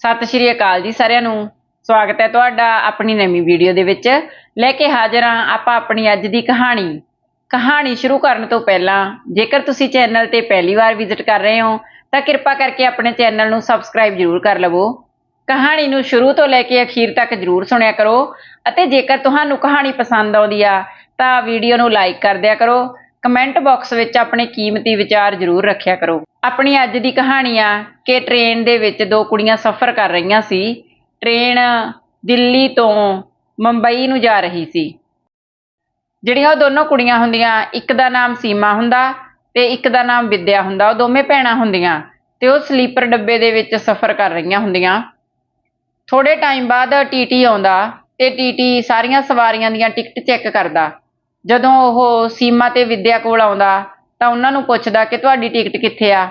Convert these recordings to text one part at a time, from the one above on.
ਸਤਿ ਸ਼੍ਰੀ ਅਕਾਲ ਜੀ ਸਾਰਿਆਂ ਨੂੰ। ਸਵਾਗਤ ਹੈ ਤੁਹਾਡਾ ਆਪਣੀ ਨਵੀਂ ਵੀਡੀਓ ਦੇ ਵਿੱਚ। ਲੈ ਕੇ ਹਾਜ਼ਰ ਹਾਂ ਆਪਾਂ ਆਪਣੀ ਅੱਜ ਦੀ ਕਹਾਣੀ। ਕਹਾਣੀ ਸ਼ੁਰੂ ਕਰਨ ਤੋਂ ਪਹਿਲਾਂ, ਜੇਕਰ ਤੁਸੀਂ ਚੈਨਲ ਤੇ ਪਹਿਲੀ ਵਾਰ ਵਿਜ਼ਿਟ ਕਰ ਰਹੇ ਹੋ, ਤਾਂ ਕਿਰਪਾ ਕਰਕੇ ਆਪਣੇ ਚੈਨਲ ਨੂੰ ਸਬਸਕ੍ਰਾਈਬ ਜ਼ਰੂਰ ਕਰ ਲਵੋ। ਕਹਾਣੀ ਨੂੰ ਸ਼ੁਰੂ ਤੋਂ ਲੈ ਕੇ ਅਖੀਰ ਤੱਕ ਜ਼ਰੂਰ ਸੁਣਿਆ ਕਰੋ ਅਤੇ ਜੇਕਰ ਤੁਹਾਨੂੰ ਕਹਾਣੀ ਪਸੰਦ ਆਉਂਦੀ ਆ, ਤਾਂ ਵੀਡੀਓ ਨੂੰ ਲਾਈਕ ਕਰ ਦਿਆ ਕਰੋ। ਕਮੈਂਟ ਬਾਕਸ ਵਿੱਚ ਆਪਣੇ ਕੀਮਤੀ ਵਿਚਾਰ ਜ਼ਰੂਰ ਰੱਖਿਆ ਕਰੋ। ਆਪਣੀ ਅੱਜ ਦੀ ਕਹਾਣੀ ਆ ਕਿ ਟ੍ਰੇਨ ਦੇ ਵਿੱਚ ਦੋ ਕੁੜੀਆਂ ਸਫ਼ਰ ਕਰ ਰਹੀਆਂ ਸੀ। ਟ੍ਰੇਨ ਦਿੱਲੀ ਤੋਂ ਮੁੰਬਈ ਨੂੰ ਜਾ ਰਹੀ ਸੀ। ਜਿਹੜੀਆਂ ਉਹ ਦੋਨੋਂ ਕੁੜੀਆਂ ਹੁੰਦੀਆਂ, ਇੱਕ ਦਾ ਨਾਮ ਸੀਮਾ ਹੁੰਦਾ ਤੇ ਇੱਕ ਦਾ ਨਾਮ ਵਿਦਿਆ ਹੁੰਦਾ, ਉਹ ਦੋਵੇਂ ਭੈਣਾਂ ਹੁੰਦੀਆਂ ਤੇ ਉਹ ਸਲੀਪਰ ਡੱਬੇ ਦੇ ਵਿੱਚ ਸਫ਼ਰ ਕਰ ਰਹੀਆਂ ਹੁੰਦੀਆਂ। ਥੋੜੇ ਟਾਈਮ ਬਾਅਦ ਟੀਟੀ ਆਉਂਦਾ ਤੇ ਟੀਟੀ ਸਾਰੀਆਂ ਸਵਾਰੀਆਂ ਦੀਆਂ ਟਿਕਟ ਚੈੱਕ ਕਰਦਾ। ਜਦੋਂ ਉਹ ਸੀਮਾ ਤੇ ਵਿਦਿਆ ਕੋਲ ਆਉਂਦਾ, ਤਾਂ ਉਹਨਾਂ ਨੂੰ ਪੁੱਛਦਾ ਕਿ ਤੁਹਾਡੀ ਟਿਕਟ ਕਿੱਥੇ ਆ?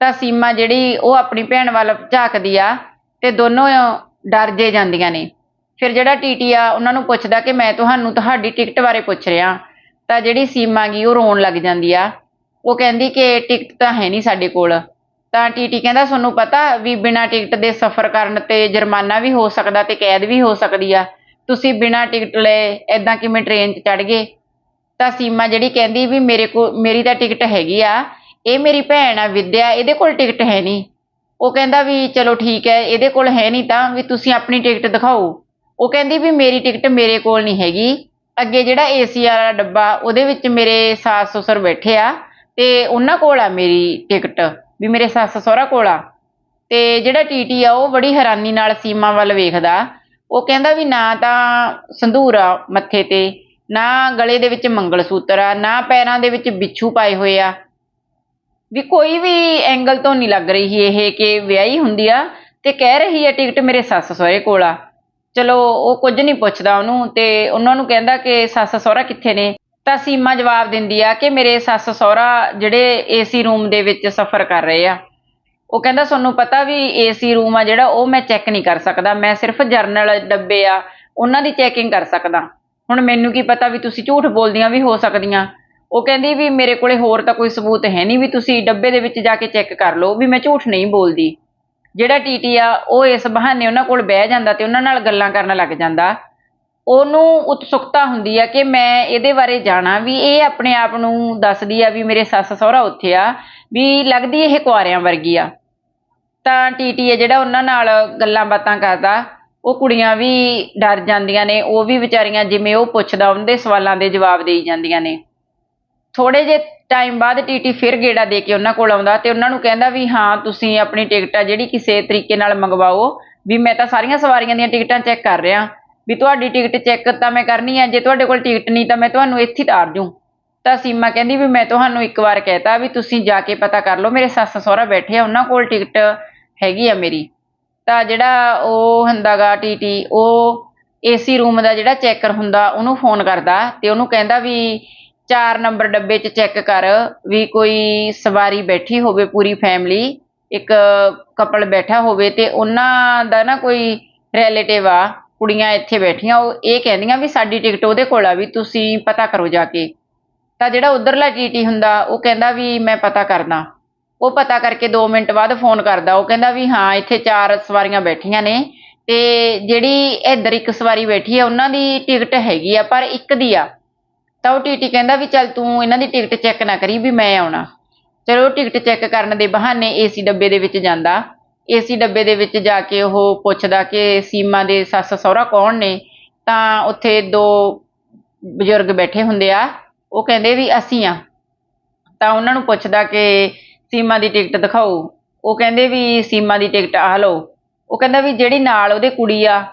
ਤਾਂ ਸੀਮਾ ਜਿਹੜੀ ਉਹ ਆਪਣੀ ਭੈਣ ਵੱਲ ਝਾਕਦੀ ਆ ਤੇ ਦੋਨੋਂ ਡਰ ਜੇ ਜਾਂਦੀਆਂ ਨੇ। ਫਿਰ ਜਿਹੜਾ ਟੀਟੀ ਆ, ਉਹਨਾਂ ਨੂੰ ਪੁੱਛਦਾ ਕਿ ਮੈਂ ਤੁਹਾਨੂੰ ਤੁਹਾਡੀ ਟਿਕਟ ਬਾਰੇ ਪੁੱਛ ਰਿਹਾ। ਤਾਂ ਜਿਹੜੀ ਸੀਮਾ ਗੀ, ਉਹ ਰੋਣ ਲੱਗ ਜਾਂਦੀ ਆ। ਉਹ ਕਹਿੰਦੀ ਕਿ ਟਿਕਟ ਤਾਂ ਹੈ ਨਹੀਂ ਸਾਡੇ ਕੋਲ। ਤਾਂ ਟੀਟੀ ਕਹਿੰਦਾ, ਤੁਹਾਨੂੰ ਪਤਾ ਵੀ ਬਿਨਾਂ ਟਿਕਟ ਦੇ ਸਫ਼ਰ ਕਰਨ ਤੇ ਜੁਰਮਾਨਾ ਵੀ ਹੋ ਸਕਦਾ ਤੇ ਕੈਦ ਵੀ ਹੋ ਸਕਦੀ ਆ। ਤੁਸੀਂ ਬਿਨਾਂ ਟਿਕਟ ਲਏ ਐਦਾਂ ਕਿਵੇਂ ਟ੍ਰੇਨ 'ਚ ਚੜ ਗਏ? ਤਾਂ ਸੀਮਾ ਜਿਹੜੀ ਕਹਿੰਦੀ ਵੀ ਮੇਰੇ ਕੋਲ ਮੇਰੀ ਤਾਂ ਟਿਕਟ ਹੈਗੀ ਆ, ਇਹ ਮੇਰੀ ਭੈਣ ਆ, ਵਿਦਿਆ, ਇਹਦੇ ਕੋਲ ਟਿਕਟ ਹੈ ਨਹੀਂ। ਉਹ ਕਹਿੰਦਾ ਵੀ ਚਲੋ ਠੀਕ ਹੈ, ਇਹਦੇ ਕੋਲ ਹੈ ਨਹੀਂ ਤਾਂ ਵੀ ਤੁਸੀਂ ਆਪਣੀ ਟਿਕਟ ਦਿਖਾਓ। ਉਹ ਕਹਿੰਦੀ ਵੀ ਮੇਰੀ ਟਿਕਟ ਮੇਰੇ ਕੋਲ ਨਹੀਂ ਹੈਗੀ। ਅੱਗੇ ਜਿਹੜਾ ਏਸੀ ਵਾਲਾ ਡੱਬਾ, ਉਹਦੇ ਵਿੱਚ ਮੇਰੇ ਸੱਸ ਸਸੁਰ ਬੈਠੇ ਆ ਤੇ ਉਹਨਾਂ ਕੋਲ ਆ ਮੇਰੀ ਟਿਕਟ, ਵੀ ਮੇਰੇ ਸੱਸ ਸਹੁਰਾ ਕੋਲ ਆ। ਤੇ ਜਿਹੜਾ ਟੀਟੀ ਆ, ਉਹ ਬੜੀ ਹੈਰਾਨੀ ਨਾਲ ਸੀਮਾ ਵੱਲ ਵੇਖਦਾ। ਉਹ ਕਹਿੰਦਾ ਵੀ ਨਾ ਤਾਂ ਸੰਧੂਰ ਆ ਮੱਥੇ ਤੇ ਨਾ ਗਲੇ ਦੇ ਵਿੱਚ ਮੰਗਲ ਸੂਤਰ ਆ, ਨਾ ਪੈਰਾਂ ਦੇ ਵਿੱਚ ਬਿੱਛੂ ਪਾਏ ਹੋਏ ਆ। ਵੀ ਕੋਈ ਵੀ ਐਂਗਲ ਤੋਂ ਨਹੀਂ ਲੱਗ ਰਹੀ ਇਹ ਕਿ ਵਿਆਹੀ ਹੁੰਦੀ ਆ ਤੇ ਕਹਿ ਰਹੀ ਹੈ ਟਿਕਟ ਮੇਰੇ ਸੱਸ ਸਹੁਰੇ ਕੋਲ ਆ। ਚਲੋ, ਉਹ ਕੁਝ ਨਹੀਂ ਪੁੱਛਦਾ ਉਹਨੂੰ ਤੇ ਉਹਨਾਂ ਨੂੰ ਕਹਿੰਦਾ ਕਿ ਸੱਸ ਸਹੁਰਾ ਕਿੱਥੇ ਨੇ? ਤਾਂ ਸੀਮਾ ਜਵਾਬ ਦਿੰਦੀ ਆ ਕਿ ਮੇਰੇ ਸੱਸ ਸਹੁਰਾ ਜਿਹੜੇ ਏਸੀ ਰੂਮ ਦੇ ਵਿੱਚ ਸਫ਼ਰ ਕਰ ਰਹੇ ਆ। ਉਹ ਕਹਿੰਦਾ, ਤੁਹਾਨੂੰ ਪਤਾ ਵੀ ਏਸੀ ਰੂਮ ਆ ਜਿਹੜਾ, ਉਹ ਮੈਂ ਚੈੱਕ ਨਹੀਂ ਕਰ ਸਕਦਾ। ਮੈਂ ਸਿਰਫ ਜਰਨਲ ਡੱਬੇ ਆ, ਉਹਨਾਂ ਦੀ ਚੈਕਿੰਗ ਕਰ ਸਕਦਾ। ਹੁਣ ਮੈਨੂੰ ਕੀ ਪਤਾ ਵੀ ਤੁਸੀਂ ਝੂਠ ਬੋਲਦੀਆਂ ਵੀ ਹੋ ਸਕਦੀਆਂ। ਉਹ ਕਹਿੰਦੀ ਵੀ ਮੇਰੇ ਕੋਲੇ ਹੋਰ ਤਾਂ ਕੋਈ ਸਬੂਤ ਹੈ ਨਹੀਂ ਵੀ ਤੁਸੀਂ ਡੱਬੇ ਦੇ ਵਿੱਚ ਜਾ ਕੇ ਚੈੱਕ ਕਰ ਲਓ ਵੀ ਮੈਂ ਝੂਠ ਨਹੀਂ ਬੋਲਦੀ। ਜਿਹੜਾ ਟੀਟੀ ਆ, ਉਹ ਇਸ ਬਹਾਨੇ ਉਹਨਾਂ ਕੋਲ ਬਹਿ ਜਾਂਦਾ ਤੇ ਉਹਨਾਂ ਨਾਲ ਗੱਲਾਂ ਕਰਨ ਲੱਗ ਜਾਂਦਾ। ਉਹਨੂੰ ਉਤਸੁਕਤਾ ਹੁੰਦੀ ਆ ਕਿ ਮੈਂ ਇਹਦੇ ਬਾਰੇ ਜਾਣਾ ਵੀ ਇਹ ਆਪਣੇ ਆਪ ਨੂੰ ਦੱਸਦੀ ਆ ਵੀ ਮੇਰੇ ਸੱਸ ਸਹੁਰਾ ਉੱਥੇ ਆ ਵੀ ਲੱਗਦੀ ਇਹ ਕੁਆਰਿਆਂ ਵਰਗੀ ਆ। ਤਾਂ ਟੀਟੀ ਆ ਜਿਹੜਾ ਉਹਨਾਂ ਨਾਲ ਗੱਲਾਂ ਬਾਤਾਂ ਕਰਦਾ। ਉਹ ਕੁੜੀਆਂ ਵੀ ਡਰ ਜਾਂਦੀਆਂ ਨੇ, ਉਹ ਵੀ ਵਿਚਾਰੀਆਂ ਜਿਵੇਂ ਉਹ ਪੁੱਛਦਾ ਉਹਨਾਂ ਸਵਾਲਾਂ ਦੇ ਜਵਾਬ ਦੇਈ ਜਾਂਦੀਆਂ ਨੇ। ਥੋੜੇ ਜੇ ਟਾਈਮ ਬਾਅਦ ਟੀਟੀ ਫਿਰ ਗੇੜਾ ਦੇ ਕੇ ਉਹਨਾਂ ਕੋਲ ਆਉਂਦਾ ਤੇ ਉਹਨਾਂ ਨੂੰ ਕਹਿੰਦਾ ਵੀ ਹਾਂ, ਤੁਸੀਂ ਆਪਣੀ ਟਿਕਟ ਆ ਜਿਹੜੀ ਕਿਸੇ ਤਰੀਕੇ ਨਾਲ ਮੰਗਵਾਓ, ਵੀ ਮੈਂ ਤਾਂ ਸਾਰੀਆਂ ਸਵਾਰੀਆਂ ਦੀਆਂ ਟਿਕਟਾਂ ਚੈੱਕ ਕਰ ਰਿਹਾ। ਵੀ ਤੁਹਾਡੀ ਟਿਕਟ ਚੈੱਕ ਤਾਂ ਮੈਂ ਕਰਨੀ ਆ, ਜੇ ਤੁਹਾਡੇ ਕੋਲ ਟਿਕਟ ਨਹੀਂ ਤਾਂ ਮੈਂ ਤੁਹਾਨੂੰ ਇੱਥੇ ਤਾਰ ਜੂ ਤਾਂ ਸੀਮਾ ਕਹਿੰਦੀ ਵੀ ਮੈਂ ਤੁਹਾਨੂੰ ਇੱਕ ਵਾਰ ਕਹਿਤਾ ਵੀ ਤੁਸੀਂ ਜਾ ਕੇ ਪਤਾ ਕਰ ਲਓ, ਮੇਰੇ ਸੱਸ ਸਹੁਰਾ ਬੈਠੇ ਆ, ਉਹਨਾਂ ਕੋਲ ਟਿਕਟ ਹੈਗੀ ਆ ਮੇਰੀ। ਤਾਂ ਜਿਹੜਾ ਉਹ ਹੁੰਦਾਗਾ ਟੀਟੀ ਉਹ ਏਸੀ ਰੂਮ ਦਾ ਜਿਹੜਾ ਚੈੱਕਰ ਹੁੰਦਾ, ਉਹਨੂੰ ਫੋਨ ਕਰਦਾ ਤੇ ਉਹਨੂੰ ਕਹਿੰਦਾ ਵੀ 4 ਨੰਬਰ ਡੱਬੇ 'ਚ ਚੈੱਕ ਕਰ ਵੀ ਕੋਈ ਸਵਾਰੀ ਬੈਠੀ ਹੋਵੇ ਪੂਰੀ ਫੈਮਿਲੀ ਇੱਕ ਕਪਲ ਬੈਠਾ ਹੋਵੇ ਤੇ ਉਹਨਾਂ ਦਾ ਨਾ ਕੋਈ ਰਿਲੇਟਿਵ ਆ, ਕੁੜੀਆਂ ਇੱਥੇ ਬੈਠੀਆਂ, ਉਹ ਇਹ ਕਹਿੰਦੀਆਂ ਵੀ ਸਾਡੀ ਟਿਕਟ ਉਹਦੇ ਕੋਲ ਆ ਵੀ ਤੁਸੀਂ ਪਤਾ ਕਰੋ ਜਾ ਕੇ। ਤਾਂ ਜਿਹੜਾ ਉਧਰਲਾ ਟੀਟੀ ਹੁੰਦਾ, ਉਹ ਕਹਿੰਦਾ ਵੀ ਮੈਂ ਪਤਾ ਕਰਦਾ। ਉਹ ਪਤਾ ਕਰਕੇ 2 ਮਿੰਟ ਬਾਅਦ ਫੋਨ ਕਰਦਾ। ਉਹ ਕਹਿੰਦਾ ਵੀ ਹਾਂ, ਇੱਥੇ ਚਾਰ ਸਵਾਰੀਆਂ ਬੈਠੀਆਂ ਨੇ ਤੇ ਜਿਹੜੀ ਇੱਧਰ ਇੱਕ ਸਵਾਰੀ ਬੈਠੀ ਆ, ਉਹਨਾਂ ਦੀ ਟਿਕਟ ਹੈਗੀ ਆ, ਪਰ ਇੱਕ ਦੀ ਆ। ਤਾਂ ਉਹ ਟੀਟੀ ਕਹਿੰਦਾ ਵੀ ਚੱਲ ਤੂੰ ਇਹਨਾਂ ਦੀ ਟਿਕਟ ਚੈੱਕ ਨਾ ਕਰੀ ਵੀ ਮੈਂ ਆਉਣਾ। ਚਲੋ ਟਿਕਟ ਚੈੱਕ ਕਰਨ ਦੇ ਬਹਾਨੇ ਏਸੀ ਡੱਬੇ ਦੇ ਵਿੱਚ ਜਾਂਦਾ। ਏਸੀ ਡੱਬੇ ਦੇ ਵਿੱਚ ਜਾ ਕੇ ਉਹ ਪੁੱਛਦਾ ਕਿ ਸੀਮਾ ਦੇ ਸੱਸ ਸਹੁਰਾ ਕੌਣ ਨੇ? ਤਾਂ ਉੱਥੇ ਦੋ ਬਜ਼ੁਰਗ ਬੈਠੇ ਹੁੰਦੇ ਆ। ਉਹ ਕਹਿੰਦੇ ਵੀ ਅਸੀਂ ਆ। ਤਾਂ ਉਹਨਾਂ ਨੂੰ ਪੁੱਛਦਾ ਕਿ ਸੀਮਾ ਦੀ ਟਿਕਟ ਦਿਖਾਓ। ਉਹ ਕਹਿੰਦੇ ਵੀ ਸੀਮਾ ਦੀ ਟਿਕਟ ਆ ਲਓ। ਉਹ ਕਹਿੰਦਾ ਵੀ ਜਿਹੜੀ ਨਾਲ ਉਹਦੇ ਕੁੜੀ ਆ,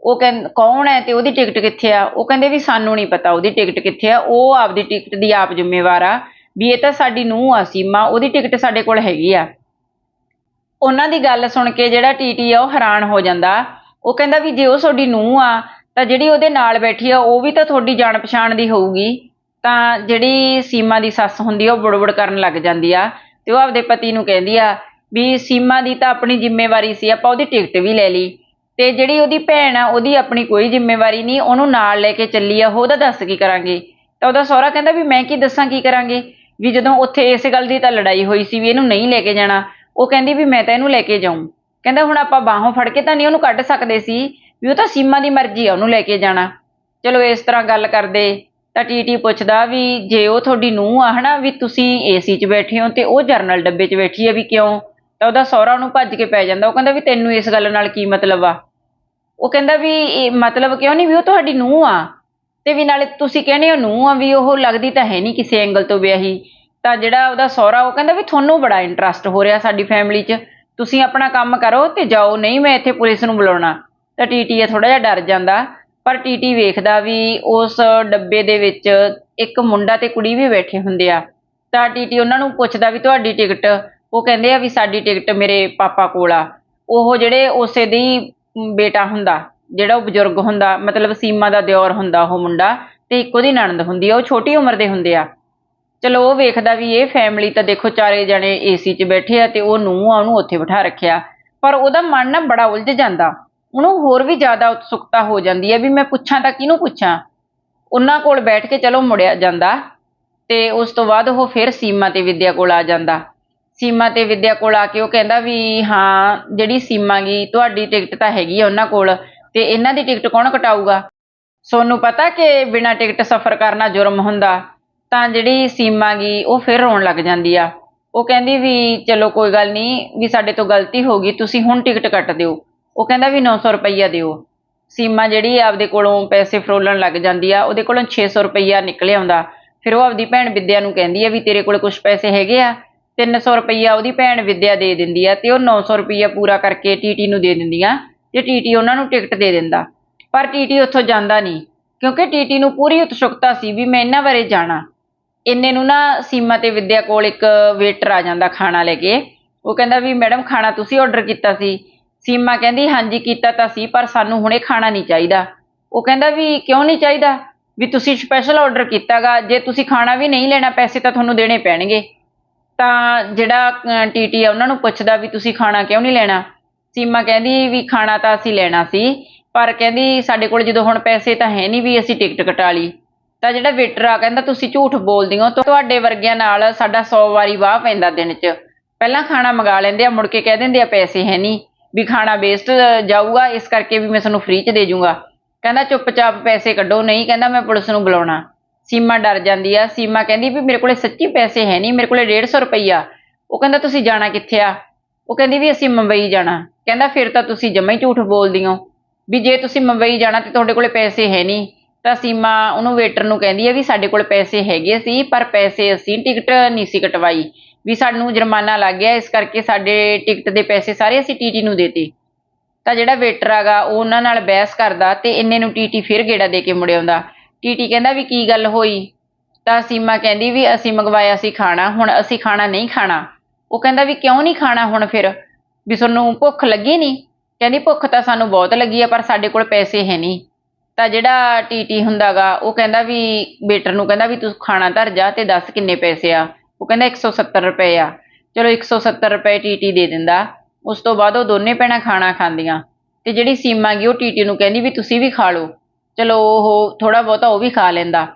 ਉਹ ਕਹਿੰ, ਕੌਣ ਹੈ ਤੇ ਉਹਦੀ ਟਿਕਟ ਕਿੱਥੇ ਆ? ਉਹ ਕਹਿੰਦੇ ਵੀ ਸਾਨੂੰ ਨਹੀਂ ਪਤਾ ਉਹਦੀ ਟਿਕਟ ਕਿੱਥੇ ਆ। ਉਹ ਆਪਦੀ ਟਿਕਟ ਦੀ ਆਪ ਜ਼ਿੰਮੇਵਾਰ ਆ ਵੀ ਇਹ ਤਾਂ ਸਾਡੀ ਨੂੰਹ ਆ ਸੀਮਾ, ਉਹਦੀ ਟਿਕਟ ਸਾਡੇ ਕੋਲ ਹੈਗੀ ਆ। ਉਹਨਾਂ ਦੀ ਗੱਲ ਸੁਣ ਕੇ ਜਿਹੜਾ ਟੀਟੀ ਆ ਉਹ ਹੈਰਾਨ ਹੋ ਜਾਂਦਾ। ਉਹ ਕਹਿੰਦਾ ਵੀ ਜੇ ਉਹ ਤੁਹਾਡੀ ਨੂੰਹ ਆ, ਤਾਂ ਜਿਹੜੀ ਉਹਦੇ ਨਾਲ ਬੈਠੀ ਆ, ਉਹ ਵੀ ਤਾਂ ਤੁਹਾਡੀ ਜਾਣ ਪਛਾਣ ਦੀ ਹੋਊਗੀ। ਤਾਂ ਜਿਹੜੀ ਸੀਮਾ ਦੀ ਸੱਸ ਹੁੰਦੀ ਆ, ਉਹ ਬੁੜਬੁੜ ਕਰਨ ਲੱਗ ਜਾਂਦੀ ਆ। ਤੇ ਉਹ ਆਪਦੇ ਪਤੀ ਨੂੰ ਕਹਿੰਦੀ ਆ ਵੀ ਸੀਮਾ ਦੀ ਤਾਂ ਆਪਣੀ ਜ਼ਿੰਮੇਵਾਰੀ ਸੀ, ਆਪਾਂ ਉਹਦੀ ਟਿਕਟ ਵੀ ਲੈ ਲਈ। ਤੇ ਜਿਹੜੀ ਉਹਦੀ ਭੈਣ ਆ, ਉਹਦੀ ਆਪਣੀ ਕੋਈ ਜ਼ਿੰਮੇਵਾਰੀ ਨਹੀਂ, ਉਹਨੂੰ ਨਾਲ ਲੈ ਕੇ ਚੱਲੀ ਆ ਉਹਦਾ ਦੱਸ ਕੀ ਕਰਾਂਗੇ? ਤਾਂ ਉਹਦਾ ਸਹੁਰਾ ਕਹਿੰਦਾ ਵੀ ਮੈਂ ਕੀ ਦੱਸਾਂ ਕੀ ਕਰਾਂਗੇ? ਵੀ ਜਦੋਂ ਉੱਥੇ ਇਸ ਗੱਲ ਦੀ ਤਾਂ ਲੜਾਈ ਹੋਈ ਸੀ ਵੀ ਇਹਨੂੰ ਨਹੀਂ ਲੈ ਕੇ ਜਾਣਾ, ਉਹ ਕਹਿੰਦੀ ਵੀ ਮੈਂ ਤਾਂ ਇਹਨੂੰ ਲੈ ਕੇ ਜਾਊਂ। ਕਹਿੰਦਾ ਹੁਣ ਆਪਾਂ ਬਾਹੋਂ ਫੜ ਕੇ ਤਾਂ ਨਹੀਂ ਉਹਨੂੰ ਕੱਢ ਸਕਦੇ ਸੀ, ਵੀ ਉਹ ਤਾਂ ਸੀਮਾ ਦੀ ਮਰਜ਼ੀ ਆ ਉਹਨੂੰ ਲੈ ਕੇ ਜਾਣਾ। ਚਲੋ ਇਸ ਤਰ੍ਹਾਂ ਗੱਲ ਕਰਦੇ। ਤਾਂ ਟੀਟੀ ਪੁੱਛਦਾ ਵੀ ਜੇ ਉਹ ਤੁਹਾਡੀ ਨੂੰਹ ਆ ਹਨਾ, ਵੀ ਤੁਸੀਂ ਏਸੀ 'ਚ ਬੈਠੇ ਹੋ ਤੇ ਉਹ ਜਰਨਲ ਡੱਬੇ 'ਚ ਬੈਠੀ ਆ ਵੀ ਕਿਉਂ? ਤਾਂ ਉਹਦਾ ਸਹੁਰਾ ਉਹਨੂੰ ਭੱਜ ਕੇ ਪੈ ਜਾਂਦਾ। ਉਹ ਕਹਿੰਦਾ ਵੀ ਤੈਨੂੰ ਇਸ ਗੱਲ ਨਾਲ ਕੀ ਮਤਲਬ ਆ? ਉਹ ਕਹਿੰਦਾ ਵੀ ਮਤਲਬ ਕਿਉਂ ਨਹੀਂ ਵੀ ਉਹ ਤੁਹਾਡੀ ਨੂੰ ਆ? ਤੇ ਵੀ ਨਾਲੇ ਤੁਸੀਂ ਕਹਿੰਦੇ ਹੋ ਨੂੰਹ ਆ ਵੀ ਉਹ ਲੱਗਦੀ ਤਾਂ ਹੈ ਨਹੀਂ ਕਿਸੇ ਐਂਗਲ ਤੋਂ ਵਿਆਹੀ। ਤਾਂ ਜਿਹੜਾ ਉਹਦਾ ਸਹੁਰਾ, ਉਹ ਕਹਿੰਦਾ ਵੀ ਤੁਹਾਨੂੰ ਬੜਾ ਇੰਟਰਸਟ ਹੋ ਰਿਹਾ ਸਾਡੀ ਫੈਮਿਲੀ 'ਚ। ਤੁਸੀਂ ਆਪਣਾ ਕੰਮ ਕਰੋ ਤੇ ਜਾਓ। ਨਹੀਂ ਮੈਂ ਇੱਥੇ ਪੁਲਿਸ ਨੂੰ ਬੁਲਾਉਣਾ। ਤਾਂ ਟੀਟੀ ਆ ਥੋੜਾ ਜਿਹਾ ਡਰ ਜਾਂਦਾ। ਪਰ ਟੀਟੀ ਵੇਖਦਾ ਵੀ ਉਸ ਡੱਬੇ ਦੇ ਵਿੱਚ ਇੱਕ ਮੁੰਡਾ ਤੇ ਕੁੜੀ ਵੀ ਬੈਠੇ ਹੁੰਦੇ ਆ। ਤਾਂ ਟੀਟੀ ਉਹਨਾਂ ਨੂੰ ਪੁੱਛਦਾ ਵੀ ਤੁਹਾਡੀ ਟਿਕਟ, ਉਹ ਕਹਿੰਦੇ ਆ ਵੀ ਸਾਡੀ ਟਿਕਟ ਮੇਰੇ ਪਾਪਾ ਕੋਲ ਆ। ਉਹ ਜਿਹੜੇ ਉਸੇ ਦੀ ਬੇਟਾ ਹੁੰਦਾ, ਜਿਹੜਾ ਉਹ ਬਜ਼ੁਰਗ ਹੁੰਦਾ, ਮਤਲਬ ਸੀਮਾ ਦਾ ਦਿਓਰ ਹੁੰਦਾ ਉਹ ਮੁੰਡਾ ਤੇ ਇੱਕੋ ਦੀ ਨਣਦ ਹੁੰਦੀ ਆ, ਉਹ ਛੋਟੀ ਉਮਰ ਦੇ ਹੁੰਦੇ ਆ। ਚਲੋ ਉਹ ਵੇਖਦਾ ਵੀ ਇਹ ਫੈਮਿਲੀ ਤਾਂ ਦੇਖੋ ਚਾਰੇ ਜਣੇ ਏਸੀ 'ਚ ਬੈਠੇ ਆ ਤੇ ਉਹ ਨੂੰ ਆ, ਉਹਨੂੰ ਉੱਥੇ ਬਿਠਾ ਰੱਖਿਆ। ਪਰ ਉਹਦਾ ਮਨ ਨਾ ਬੜਾ ਉਲਝ ਜਾਂਦਾ। ਉਹਨੂੰ ਹੋਰ ਵੀ ਜ਼ਿਆਦਾ ਉਤਸੁਕਤਾ ਹੋ ਜਾਂਦੀ ਹੈ ਵੀ ਮੈਂ ਪੁੱਛਾਂ ਤਾਂ ਕਿਹਨੂੰ ਪੁੱਛਾਂ? ਉਹਨਾਂ ਕੋਲ ਬੈਠ ਕੇ ਚਲੋ ਮੁੜਿਆ ਜਾਂਦਾ ਤੇ ਉਸ ਤੋਂ ਬਾਅਦ ਉਹ ਫਿਰ ਸੀਮਾ ਤੇ ਵਿਦਿਆ ਕੋਲ ਆ ਜਾਂਦਾ। ਸੀਮਾ ਤੇ ਵਿਦਿਆ ਕੋਲ ਆ ਕੇ ਉਹ ਕਹਿੰਦਾ ਵੀ ਹਾਂ, ਜਿਹੜੀ ਸੀਮਾ ਗੀ, ਤੁਹਾਡੀ ਟਿਕਟ ਤਾਂ ਹੈਗੀ ਆ ਉਹਨਾਂ ਕੋਲ, ਤੇ ਇਹਨਾਂ ਦੀ ਟਿਕਟ ਕੌਣ ਕਟਾਊਗਾ? ਸੋਨੂੰ ਪਤਾ ਕਿ ਬਿਨਾਂ ਟਿਕਟ ਸਫ਼ਰ ਕਰਨਾ ਜੁਰਮ ਹੁੰਦਾ, ਤਾਂ ਜਿਹੜੀ ਸੀਮਾ ਗੀ, ਉਹ ਫਿਰ ਰੋਣ ਲੱਗ ਜਾਂਦੀ ਆ। ਉਹ ਕਹਿੰਦੀ ਵੀ ਚਲੋ ਕੋਈ ਗੱਲ ਨਹੀਂ, ਵੀ ਸਾਡੇ ਤੋਂ ਗਲਤੀ ਹੋ ਗਈ, ਤੁਸੀਂ ਹੁਣ ਟਿਕਟ ਕੱਟ ਦਿਓ। ਉਹ ਕਹਿੰਦਾ ਵੀ 900 ਰੁਪਈਆ ਦਿਓ। ਸੀਮਾ ਜਿਹੜੀ ਆਪਦੇ ਕੋਲੋਂ ਪੈਸੇ ਫਰੋਲਣ ਲੱਗ ਜਾਂਦੀ ਆ, ਉਹਦੇ ਕੋਲੋਂ 600 ਰੁਪਈਆ ਨਿਕਲ ਆਉਂਦਾ। ਫਿਰ ਉਹ ਆਪਦੀ ਭੈਣ ਵਿਦਿਆ ਨੂੰ ਕਹਿੰਦੀ ਆ ਵੀ ਤੇਰੇ ਕੋਲ ਕੁਝ ਪੈਸੇ ਹੈਗੇ ਆ 300 ਰੁਪਈਆ ਉਹਦੀ ਭੈਣ ਵਿਦਿਆ ਦੇ ਦਿੰਦੀ ਆ ਤੇ ਉਹ 900 ਰੁਪਈਆ ਪੂਰਾ ਕਰਕੇ ਟੀਟੀ ਨੂੰ ਦੇ ਦਿੰਦੀਆਂ ਤੇ ਟੀਟੀ ਉਹਨਾਂ ਨੂੰ ਟਿਕਟ ਦੇ ਦਿੰਦਾ। ਪਰ ਟੀਟੀ ਉੱਥੋਂ ਜਾਂਦਾ ਨਹੀਂ, ਕਿਉਂਕਿ ਟੀਟੀ ਨੂੰ ਪੂਰੀ ਉਤਸੁਕਤਾ ਸੀ ਵੀ ਮੈਂ ਇਹਨਾਂ ਬਾਰੇ ਜਾਣਾ। ਇੰਨੇ ਨੂੰ ਨਾ ਸੀਮਾ ਤੇ ਵਿਦਿਆ ਕੋਲ ਇੱਕ ਵੇਟਰ ਆ ਜਾਂਦਾ ਖਾਣਾ ਲੈ ਕੇ। ਉਹ ਕਹਿੰਦਾ ਵੀ, ਮੈਡਮ, ਖਾਣਾ ਤੁਸੀਂ ਆਰਡਰ ਕੀਤਾ ਸੀ। ਸੀਮਾ ਕਹਿੰਦੀ, ਹਾਂਜੀ, ਕੀਤਾ ਤਾਂ ਸੀ, ਪਰ ਸਾਨੂੰ ਹੁਣੇ ਖਾਣਾ ਨਹੀਂ ਚਾਹੀਦਾ। ਉਹ ਕਹਿੰਦਾ ਵੀ, ਕਿਉਂ ਨਹੀਂ ਚਾਹੀਦਾ? ਵੀ ਤੁਸੀਂ ਸਪੈਸ਼ਲ ਆਰਡਰ ਕੀਤਾਗਾ, ਜੇ ਤੁਸੀਂ ਖਾਣਾ ਵੀ ਨਹੀਂ ਲੈਣਾ, ਪੈਸੇ ਤਾਂ ਤੁਹਾਨੂੰ ਦੇਣੇ ਪੈਣਗੇ। ਤਾਂ ਜਿਹੜਾ ਟੀਟੀ ਆ, ਉਹਨਾਂ ਨੂੰ ਪੁੱਛਦਾ ਵੀ ਤੁਸੀਂ ਖਾਣਾ ਕਿਉਂ ਨਹੀਂ ਲੈਣਾ? ਸੀਮਾ ਕਹਿੰਦੀ ਵੀ ਖਾਣਾ ਤਾਂ ਅਸੀਂ ਲੈਣਾ ਸੀ, ਪਰ ਕਹਿੰਦੀ ਸਾਡੇ ਕੋਲ ਜਦੋਂ ਹੁਣ ਪੈਸੇ ਤਾਂ ਹੈ ਨਹੀਂ ਵੀ ਅਸੀਂ ਟਿਕਟ ਕਟਾ ਲਈ। ਤਾਂ ਜਿਹੜਾ ਵੇਟਰ ਆ, ਕਹਿੰਦਾ ਤੁਸੀਂ ਝੂਠ ਬੋਲਦੇ ਹੋ ਤੁਹਾਡੇ ਵਰਗਿਆਂ ਨਾਲ ਸਾਡਾ 100 ਵਾਰੀ ਵਾਹ ਪੈਂਦਾ ਦਿਨ 'ਚ। ਪਹਿਲਾਂ ਖਾਣਾ ਮੰਗਾ ਲੈਂਦੇ ਆ, ਮੁੜ ਕੇ ਕਹਿ ਦਿੰਦੇ ਆ ਪੈਸੇ ਹੈ ਨਹੀਂ। ਵੀ ਖਾਣਾ ਵੇਸਟ ਜਾਊਗਾ, ਇਸ ਕਰਕੇ ਵੀ ਮੈਂ ਤੁਹਾਨੂੰ ਫ੍ਰੀ 'ਚ ਦੇ ਜੂੰਗਾ। ਕਹਿੰਦਾ, ਚੁੱਪਚਾਪ ਪੈਸੇ ਕੱਢੋ। ਨਹੀਂ, ਕਹਿੰਦਾ, ਮੈਂ ਪੁਲਿਸ ਨੂੰ ਬੁਲਾਉਣਾ। ਸੀਮਾ ਡਰ ਜਾਂਦੀ ਆ। ਸੀਮਾ ਕਹਿੰਦੀ ਵੀ ਮੇਰੇ ਕੋਲੇ ਸੱਚੀ ਪੈਸੇ ਹੈ ਨਹੀਂ, ਮੇਰੇ ਕੋਲੇ 150 ਰੁਪਈਆ। ਉਹ ਕਹਿੰਦਾ, ਤੁਸੀਂ ਜਾਣਾ ਕਿੱਥੇ ਆ? ਉਹ ਕਹਿੰਦੀ ਵੀ ਅਸੀਂ ਮੁੰਬਈ ਜਾਣਾ। ਕਹਿੰਦਾ, ਫਿਰ ਤਾਂ ਤੁਸੀਂ ਜਮਾਂ ਹੀ ਝੂਠ ਬੋਲਦੀ ਹੋ। ਵੀ ਜੇ ਤੁਸੀਂ ਮੁੰਬਈ ਜਾਣਾ ਤੇ ਤੁਹਾਡੇ ਕੋਲੇ ਪੈਸੇ ਹੈ ਨਹੀਂ, ਤਾਂ ਸੀਮਾ ਉਹਨੂੰ ਵੇਟਰ ਨੂੰ ਕਹਿੰਦੀ ਹੈ ਵੀ ਸਾਡੇ ਕੋਲ ਪੈਸੇ ਹੈਗੇ ਸੀ, ਪਰ ਪੈਸੇ ਅਸੀਂ ਟਿਕਟ ਨਹੀਂ ਸੀ ਕਟਵਾਈ। ਵੀ ਸਾਨੂੰ ਜੁਰਮਾਨਾ ਲੱਗ ਗਿਆ, ਇਸ ਕਰਕੇ ਸਾਡੇ ਟਿਕਟ ਦੇ ਪੈਸੇ ਸਾਰੇ ਅਸੀਂ ਟੀਟੀ ਨੂੰ ਦੇਤੇ। ਤਾਂ ਜਿਹੜਾ ਵੇਟਰ ਹੈਗਾ ਉਹ ਉਹਨਾਂ ਨਾਲ ਬਹਿਸ ਕਰਦਾ ਤੇ ਇੰਨੇ ਨੂੰ ਟੀਟੀ ਫਿਰ ਗੇੜਾ ਦੇ ਕੇ ਮੁੜ ਆਉਂਦਾ। ਟੀਟੀ ਕਹਿੰਦਾ ਵੀ ਕੀ ਗੱਲ ਹੋਈ? ਤਾਂ ਸੀਮਾ ਕਹਿੰਦੀ ਵੀ ਅਸੀਂ ਮੰਗਵਾਇਆ ਸੀ ਖਾਣਾ, ਹੁਣ ਅਸੀਂ ਖਾਣਾ ਨਹੀਂ ਖਾਣਾ। ਉਹ ਕਹਿੰਦਾ ਵੀ ਕਿਉਂ ਨਹੀਂ ਖਾਣਾ ਹੁਣ ਫਿਰ? ਵੀ ਤੁਹਾਨੂੰ ਭੁੱਖ ਲੱਗੀ ਨਹੀਂ? ਕਹਿੰਦੀ ਭੁੱਖ ਤਾਂ ਸਾਨੂੰ ਬਹੁਤ ਲੱਗੀ ਆ, ਪਰ ਸਾਡੇ ਕੋਲ ਪੈਸੇ ਹੈ ਨਹੀਂ। ਤਾਂ ਜਿਹੜਾ ਟੀਟੀ ਹੁੰਦਾਗਾ, ਉਹ ਕਹਿੰਦਾ ਵੀ ਵੇਟਰ ਨੂੰ ਕਹਿੰਦਾ ਵੀ ਤੂੰ ਖਾਣਾ ਧਰ ਜਾ ਤੇ ਦੱਸ ਕਿੰਨੇ ਪੈਸੇ ਆ। ਉਹ ਕਹਿੰਦਾ 170 ਰੁਪਏ ਆ। ਚਲੋ 170 ਰੁਪਏ ਟੀਟੀ ਦੇ ਦਿੰਦਾ। ਉਸ ਤੋਂ ਬਾਅਦ ਉਹ ਦੋਨੇ ਭੈਣਾਂ ਖਾਣਾ ਖਾਂਦੀਆਂ। ਤੇ ਜਿਹੜੀ ਸੀਮਾ ਗਈ ਉਹ ਟੀਟੀ ਨੂੰ ਕਹਿੰਦੀ ਵੀ ਤੁਸੀਂ ਵੀ ਖਾ ਲਓ। ਚਲੋ ਉਹ ਥੋੜਾ ਬਹੁਤਾ ਉਹ ਵੀ ਖਾ ਲੈਂਦਾ।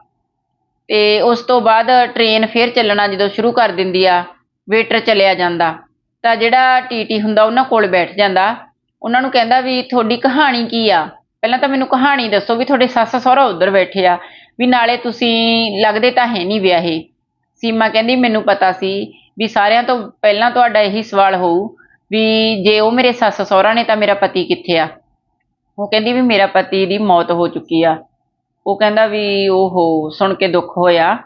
ਤੇ ਉਸ ਤੋਂ ਬਾਅਦ ਟ੍ਰੇਨ ਫੇਰ ਚੱਲਣਾ ਜਦੋਂ ਸ਼ੁਰੂ ਕਰ ਦਿੰਦੀ ਆ। ਵੇਟਰ ਚਲਿਆ ਜਾਂਦਾ। ਤਾਂ ਜਿਹੜਾ ਟੀਟੀ ਹੁੰਦਾ, ਉਹਨਾਂ ਕੋਲ ਬੈਠ ਜਾਂਦਾ। ਉਹਨਾਂ ਨੂੰ ਕਹਿੰਦਾ ਵੀ ਤੁਹਾਡੀ ਕਹਾਣੀ ਕੀ ਆ? ਪਹਿਲਾਂ ਤਾਂ ਮੈਨੂੰ ਕਹਾਣੀ ਦੱਸੋ ਵੀ ਤੁਹਾਡੇ ਸੱਸ ਸਹੁਰਾ ਉੱਧਰ ਬੈਠੇ ਆ। ਵੀ ਨਾਲੇ ਤੁਸੀਂ ਲੱਗਦੇ ਤਾਂ ਹੈ ਨਹੀਂ ਵਿਆਹੇ। ਸੀਮਾ ਕਹਿੰਦੀ, ਮੈਨੂੰ ਪਤਾ ਸੀ ਵੀ ਸਾਰਿਆਂ ਤੋਂ ਪਹਿਲਾਂ ਤੁਹਾਡਾ ਇਹੀ ਸਵਾਲ ਹੋਊ ਵੀ ਜੇ ਉਹ ਮੇਰੇ ਸੱਸ ਸਹੁਰਾ ਨੇ ਤਾਂ ਮੇਰਾ ਪਤੀ ਕਿੱਥੇ ਆ? ਉਹ ਕਹਿੰਦੀ ਵੀ ਮੇਰਾ ਪਤੀ ਦੀ ਮੌਤ ਹੋ ਚੁੱਕੀ ਆ। ਉਹ ਕਹਿੰਦਾ ਵੀ ਓਹੋ, ਸੁਣ ਕੇ ਦੁੱਖ ਹੋਇਆ।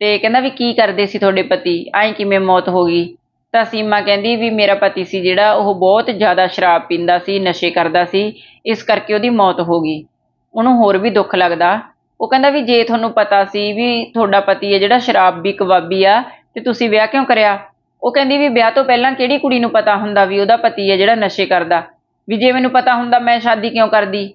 ਤੇ ਕਹਿੰਦਾ ਵੀ ਕੀ ਕਰਦੇ ਸੀ ਤੁਹਾਡੇ ਪਤੀ? ਐਂ ਕਿਵੇਂ ਮੌਤ ਹੋ ਗਈ? ਤਾਂ ਸੀਮਾ ਕਹਿੰਦੀ ਵੀ ਮੇਰਾ ਪਤੀ ਸੀ ਜਿਹੜਾ ਉਹ ਬਹੁਤ ਜ਼ਿਆਦਾ ਸ਼ਰਾਬ ਪੀਂਦਾ ਸੀ, ਨਸ਼ੇ ਕਰਦਾ ਸੀ। ਇਸ ਕਰਕੇ ਉਹਦੀ ਮੌਤ ਹੋ ਗਈ। ਉਹਨੂੰ ਹੋਰ ਵੀ ਦੁੱਖ ਲੱਗਦਾ। ਉਹ ਕਹਿੰਦਾ ਵੀ ਜੇ ਤੁਹਾਨੂੰ ਪਤਾ ਸੀ ਵੀ ਤੁਹਾਡਾ ਪਤੀ ਹੈ ਜਿਹੜਾ ਸ਼ਰਾਬੀ ਕਬਾਬੀ ਆ, ਤੇ ਤੁਸੀਂ ਵਿਆਹ ਕਿਉਂ ਕਰਿਆ? ਉਹ ਕਹਿੰਦੀ ਵੀ ਵਿਆਹ ਤੋਂ ਪਹਿਲਾਂ ਕਿਹੜੀ ਕੁੜੀ ਨੂੰ ਪਤਾ ਹੁੰਦਾ ਵੀ ਉਹਦਾ ਪਤੀ ਹੈ ਜਿਹੜਾ ਨਸ਼ੇ ਕਰਦਾ? ਵੀ ਜੇ ਮੈਨੂੰ ਪਤਾ ਹੁੰਦਾ ਮੈਂ ਸ਼ਾਦੀ ਕਿਉਂ ਕਰਦੀ?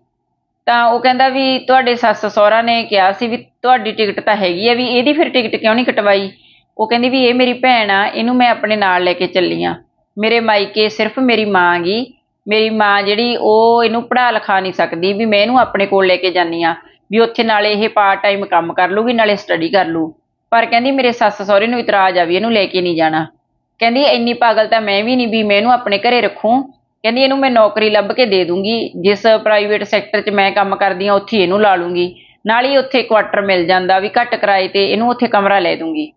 ਤਾਂ ਉਹ ਕਹਿੰਦਾ ਵੀ ਤੁਹਾਡੇ ਸੱਸ ਸਹੁਰਾ ਨੇ ਕਿਹਾ ਸੀ ਵੀ ਤੁਹਾਡੀ ਟਿਕਟ ਤਾਂ ਹੈਗੀ ਆ, ਵੀ ਇਹਦੀ ਫਿਰ ਟਿਕਟ ਕਿਉਂ ਨਹੀਂ ਕਟਵਾਈ? ਉਹ ਕਹਿੰਦੀ ਵੀ ਇਹ ਮੇਰੀ ਭੈਣ ਆ, ਇਹਨੂੰ ਮੈਂ ਆਪਣੇ ਨਾਲ ਲੈ ਕੇ ਚੱਲੀ ਆ। ਮੇਰੇ ਮਾਇਕੇ ਸਿਰਫ ਮੇਰੀ ਮਾਂ ਗਈ ਮੇਰੀ ਮਾਂ ਜਿਹੜੀ ਉਹ ਇਹਨੂੰ ਪੜ੍ਹਾ ਲਿਖਾ ਨਹੀਂ ਸਕਦੀ ਵੀ ਮੈਂ ਇਹਨੂੰ ਆਪਣੇ ਕੋਲ ਲੈ ਕੇ ਜਾਨੀ ਆ। ਵੀ ਉੱਥੇ ਨਾਲੇ ਇਹ ਪਾਰਟ ਟਾਈਮ ਕੰਮ ਕਰ ਲੂਗੀ ਨਾਲੇ ਸਟੱਡੀ ਕਰ ਲੂ ਪਰ ਕਹਿੰਦੀ ਮੇਰੇ ਸੱਸ ਸਹੁਰੇ ਨੂੰ ਇਤਰਾਜ਼ ਆ ਵੀ ਇਹਨੂੰ ਲੈ ਕੇ ਨਹੀਂ ਜਾਣਾ। ਕਹਿੰਦੀ ਇੰਨੀ ਪਾਗਲ ਤਾਂ ਮੈਂ ਵੀ ਨਹੀਂ, ਵੀ ਮੈਂ ਇਹਨੂੰ ਆਪਣੇ ਘਰੇ ਰੱਖੂੰ। ਕਹਿੰਦੀ ਇਹਨੂੰ ਮੈਂ ਨੌਕਰੀ ਲੱਭ ਕੇ ਦੇ ਦੂੰਗੀ। ਜਿਸ ਪ੍ਰਾਈਵੇਟ ਸੈਕਟਰ 'ਚ ਮੈਂ ਕੰਮ ਕਰਦੀ ਹਾਂ, ਉੱਥੇ ਇਹਨੂੰ ਲਾ ਲੂੰਗੀ ਨਾਲ ਹੀ ਉੱਥੇ ਕੁਆਟਰ ਮਿਲ ਜਾਂਦਾ ਵੀ ਘੱਟ ਕਿਰਾਏ ਤੇ ਇਹਨੂੰ ਉੱਥੇ ਕਮਰਾ ਲੈ ਦੂੰਗੀ।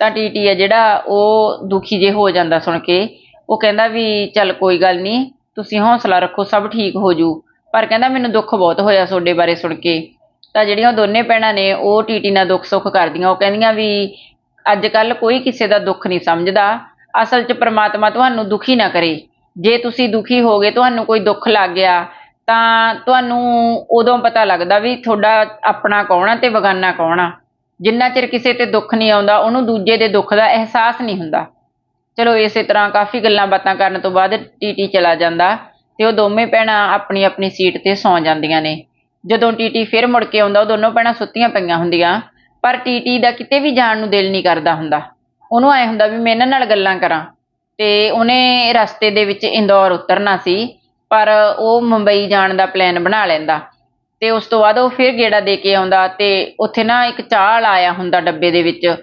ਤਾਂ ਟੀਟੀ ਆ ਜਿਹੜਾ ਉਹ ਦੁਖੀ ਜੇ ਹੋ ਜਾਂਦਾ ਸੁਣ ਕੇ। ਉਹ ਕਹਿੰਦਾ ਵੀ ਚੱਲ ਕੋਈ ਗੱਲ ਨਹੀਂ, ਤੁਸੀਂ ਹੌਸਲਾ ਰੱਖੋ, ਸਭ ਠੀਕ ਹੋ ਜੂ। ਪਰ ਕਹਿੰਦਾ ਮੈਨੂੰ ਦੁੱਖ ਬਹੁਤ ਹੋਇਆ ਤੁਹਾਡੇ ਬਾਰੇ ਸੁਣ ਕੇ। ਤਾਂ ਜਿਹੜੀਆਂ ਉਹ ਦੋਨੇ ਭੈਣਾਂ ਨੇ, ਉਹ ਟੀਟੀ ਨਾਲ ਦੁੱਖ ਸੁੱਖ ਕਰਦੀਆਂ। ਉਹ ਕਹਿੰਦੀਆਂ ਵੀ ਅੱਜ ਕੱਲ ਕੋਈ ਕਿਸੇ ਦਾ ਦੁੱਖ ਨਹੀਂ ਸਮਝਦਾ। ਅਸਲ 'ਚ ਪ੍ਰਮਾਤਮਾ ਤੁਹਾਨੂੰ ਦੁਖੀ ਨਾ ਕਰੇ। ਜੇ ਤੁਸੀਂ ਦੁਖੀ ਹੋਗੇ, ਤੁਹਾਨੂੰ ਕੋਈ ਦੁੱਖ ਲੱਗ ਗਿਆ, ਤਾਂ ਤੁਹਾਨੂੰ ਉਦੋਂ ਪਤਾ ਲੱਗਦਾ ਵੀ ਤੁਹਾਡਾ ਆਪਣਾ ਕੌਣ ਆ ਤੇ ਬਗਾਨਾ ਕੌਣ ਆ। ਜਿੰਨਾ ਚਿਰ ਕਿਸੇ ਤੇ ਦੁੱਖ ਨਹੀਂ ਆਉਂਦਾ, ਉਹਨੂੰ ਦੂਜੇ ਦੇ ਦੁੱਖ ਦਾ ਅਹਿਸਾਸ ਨਹੀਂ ਹੁੰਦਾ। ਚਲੋ, ਇਸੇ ਤਰ੍ਹਾਂ ਕਾਫੀ ਗੱਲਾਂ ਬਾਤਾਂ ਕਰਨ ਤੋਂ ਬਾਅਦ ਟੀਟੀ ਚਲਾ ਜਾਂਦਾ ਤੇ ਉਹ ਦੋਵੇਂ ਭੈਣਾਂ ਆਪਣੀ ਆਪਣੀ ਸੀਟ ਤੇ ਸੌਂ ਜਾਂਦੀਆਂ ਨੇ। ਜਦੋਂ ਟੀਟੀ ਫਿਰ ਮੁੜ ਕੇ ਆਉਂਦਾ, ਉਹ ਦੋਨੋਂ ਭੈਣਾਂ ਸੁੱਤੀਆਂ ਪਈਆਂ ਹੁੰਦੀਆਂ। ਪਰ ਟੀਟੀ ਦਾ ਕਿਤੇ ਵੀ ਜਾਣ ਨੂੰ ਦਿਲ ਨਹੀਂ ਕਰਦਾ ਹੁੰਦਾ। ਉਹਨੂੰ ਐ ਹੁੰਦਾ ਵੀ ਮੈਂ ਇਹਨਾਂ ਨਾਲ ਗੱਲਾਂ ਕਰਾਂ। ਤੇ ਉਹਨੇ ਰਸਤੇ ਦੇ ਵਿੱਚ ਇੰਦੌਰ ਉਤਰਨਾ ਸੀ, ਪਰ ਉਹ ਮੁੰਬਈ ਜਾਣ ਦਾ ਪਲਾਨ ਬਣਾ ਲੈਂਦਾ। ਤੇ ਉਸ ਤੋਂ ਬਾਅਦ ਉਹ ਫਿਰ ਗੇੜਾ ਦੇ ਕੇ ਆਉਂਦਾ ਤੇ ਉੱਥੇ ਨਾ ਇੱਕ ਚਾਲ ਆਇਆ ਹੁੰਦਾ ਡੱਬੇ ਦੇ ਵਿੱਚ।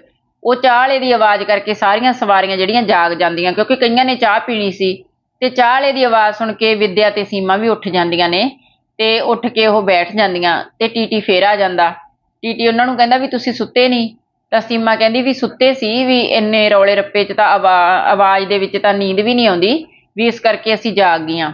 ਉਹ ਚਾਹ ਦੀ ਆਵਾਜ਼ ਕਰਕੇ ਸਾਰੀਆਂ ਸਵਾਰੀਆਂ ਜਿਹੜੀਆਂ ਜਾਗ ਜਾਂਦੀਆਂ, ਕਿਉਂਕਿ ਕਈਆਂ ਨੇ ਚਾਹ ਪੀਣੀ ਸੀ। ਤੇ ਚਾਹ ਦੀ ਆਵਾਜ਼ ਸੁਣ ਕੇ ਵਿਦਿਆ ਤੇ ਸੀਮਾ ਵੀ ਉੱਠ ਜਾਂਦੀਆਂ ਨੇ। ਤੇ ਉੱਠ ਕੇ ਉਹ ਬੈਠ ਜਾਂਦੀਆਂ ਤੇ ਟੀਟੀ ਫੇਰ ਆ ਜਾਂਦਾ। ਟੀਟੀ ਉਹਨਾਂ ਨੂੰ ਕਹਿੰਦਾ ਵੀ ਤੁਸੀਂ ਸੁੱਤੇ ਨਹੀਂ। ਤਾਂ ਸੀਮਾ ਕਹਿੰਦੀ ਵੀ ਸੁੱਤੇ ਸੀ, ਵੀ ਇੰਨੇ ਰੌਲੇ ਰੱਪੇ 'ਚ ਤਾਂ ਆਵਾਜ਼ ਦੇ ਵਿੱਚ ਤਾਂ ਨੀਂਦ ਵੀ ਨਹੀਂ ਆਉਂਦੀ, ਵੀ ਇਸ ਕਰਕੇ ਅਸੀਂ ਜਾਗ ਗਈਆਂ।